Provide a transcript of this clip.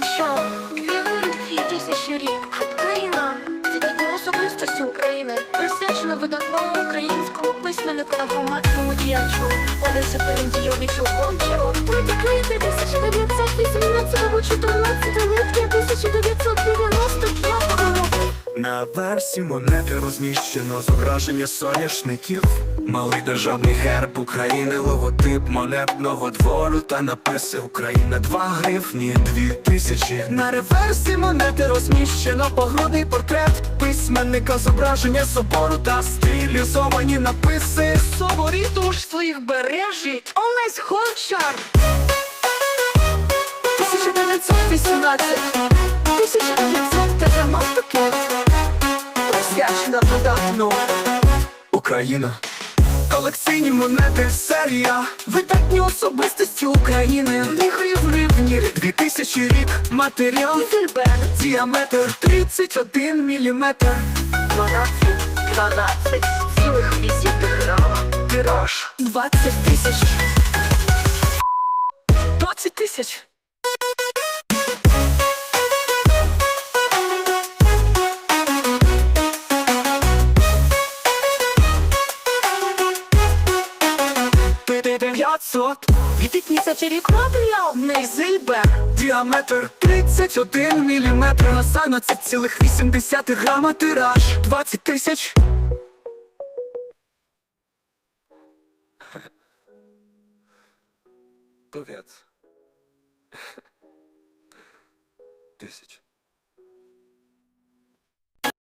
Що тисячі рік Україна це дні особистості України, присвячена видатному українському письменнику та громадському діячу Олесі Перендійовичу Гончару. Витекли 1918 14 липня 1995 року. На версі монети розміщено зображення соняшників, малий державний герб України, логотип монетного двору та написи Україна. Два гривні, дві тисячі. На реверсі монети розміщено погрудний портрет письменника, зображення собору та стилізовані написи. Соборі душ своїх бережіть. Олесь Гончар. 1918 1995 Присвячена видатну Україна Колекційні монети серія Видатні особистості України. Дві в дві тисячі рік Матеріал Зельбер Діаметр 31 міліметр. 12, 12, цілих 8 грама. Тираж. 20 тисяч П'ятсот. Дві тисячі рік матеріал. Нейзельбер Діаметр 31 міліметр. На 12,8 грама Тираж 20 тисяч. Привет. Тисяч